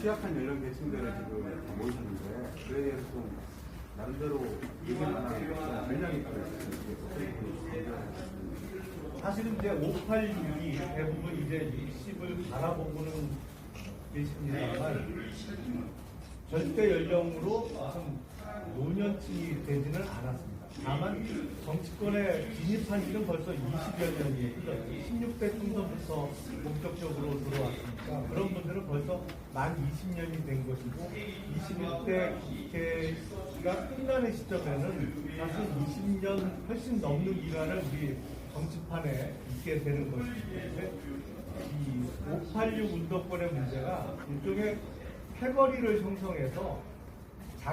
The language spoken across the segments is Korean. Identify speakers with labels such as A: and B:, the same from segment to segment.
A: 취약한 연령 계층들을 지금 모이셨는데 그에 대해서 좀 나름대로 의견 하나 전략이 있다고
B: 사실은 이제 586이 대부분 이제 60을 바라보고는 계십니다만 절대 연령으로 노년층이 되지는 않았습니다. 다만 정치권에 진입한 지는 벌써 20여 년이 흘렀죠. 16대 총선부터 본격적으로 들어왔으니까 그런 분들은 벌써 만 20년이 된 것이고 21대 국회가 끝나는 시점에는 사실 20년 훨씬 넘는 기간을 우리 정치판에 있게 되는 것인데 이586 운동권의 문제가 일종의 패거리를 형성해서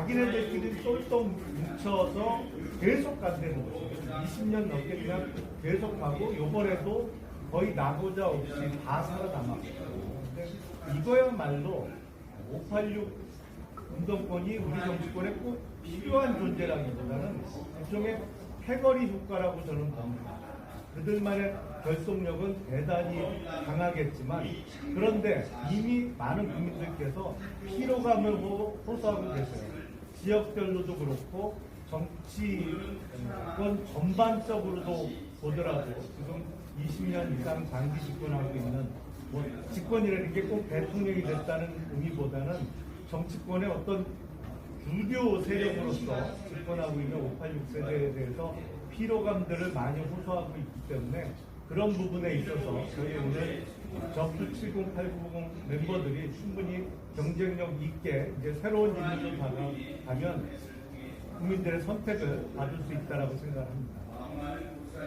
B: 자기네들끼리 똘똘 뭉쳐서 계속 간다는 거죠. 20년 넘게 그냥 계속 가고 요번에도 거의 나고자 없이 다 살아남았고 이거야말로 586 운동권이 우리 정치권에 꼭 필요한 존재라기보다는 일종의 패거리 효과라고 저는 봅니다. 그들만의 결속력은 대단히 강하겠지만 그런데 이미 많은 국민들께서 피로감을 호- 호소하고 계세요. 지역별로도 그렇고 정치권 전반적으로도 보더라도 지금 20년 이상 장기 집권하고 있는 뭐 집권이라는 게 꼭 대통령이 됐다는 의미보다는 정치권의 어떤 주류 세력으로서 집권하고 있는 586 세대에 대해서 피로감들을 많이 호소하고 있기 때문에 그런 부분에 있어서 저희 오늘 적수 7080 멤버들이 충분히 경쟁력 있게 이제 새로운 인물을 받아가면 국민들의 선택을 받을 수 있다라고 생각합니다.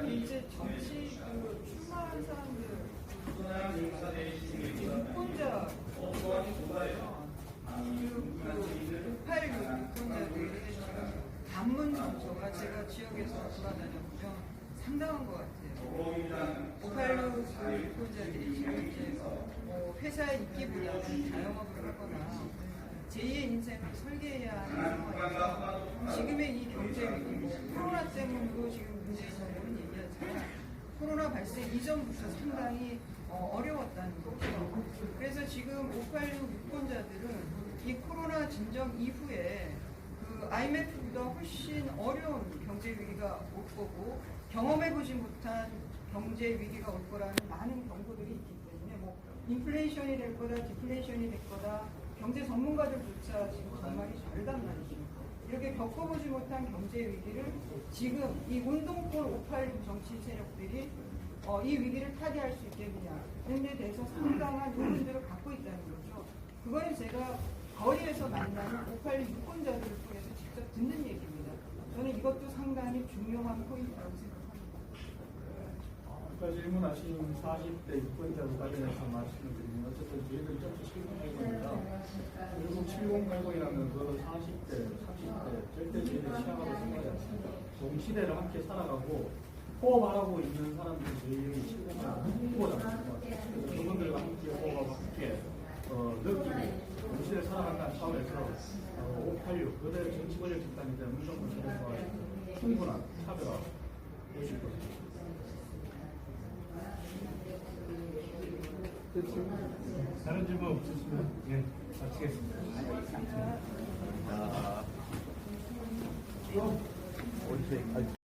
C: 이제 정치 그 출마한 사람들 유권자 그586 유권자들이 단문 정서가 제가 지역에서 돌아다녀보면 상당한 것 같아요. 586 유권자들이 지금 이제 뭐 회사에 있기보다는 자영업을 하거나 제2의 인생을 설계해야 하는 상황에서 지금의 이 경제 위기, 뭐 코로나 때문으로 지금 문재인 정부는 얘기하지만 코로나 발생 이전부터 상당히 어, 려웠다는 거죠. 그래서 지금 586 유권자들은 이 코로나 진정 이후에 그 IMF보다 훨씬 어려운 경제 위기가 올 거고 경험해보지 못한 경제 위기가 올 거라는 많은 경고들이 있기 때문에 뭐 인플레이션이 될 거다, 디플레이션이 될 거다, 경제 전문가들조차 지금 정말이 다르단 말이죠. 이렇게 겪어보지 못한 경제 위기를 지금 이 운동권 586 정치 세력들이 어, 이 위기를 타개할 수 있겠느냐 데 대해서 상당한 의문들을 갖고 있다는 거죠. 그거는 제가 거리에서 만나는 586 유권자들을 통해서 직접 듣는 얘기입니다. 저는 이것도 상당히 중요한 포인트라고 생각합니다.
D: 아까 질문하신 40대 유권자로 관련해서 말씀을 드리면 어쨌든 저희들 점수 7080입니다. 결국 7080이라는 그 40대, 30대 절대 저희들 취향하고 생각하지 않습니다. 동시대를 함께 살아가고 호흡하고 있는 사람들이 저희 7080 후보자입니다. 그래서 그분들과 함께 호흡하고 함께 어, 느끼고 살아간다는 차원에서 어, 586 그대의 정치 권력 집단에 대한 무조건 저에서 충분한 차별화 보실 것입니다.
B: 다른 질문 없으시면 예, 마치겠습니다.
A: 자, 어디서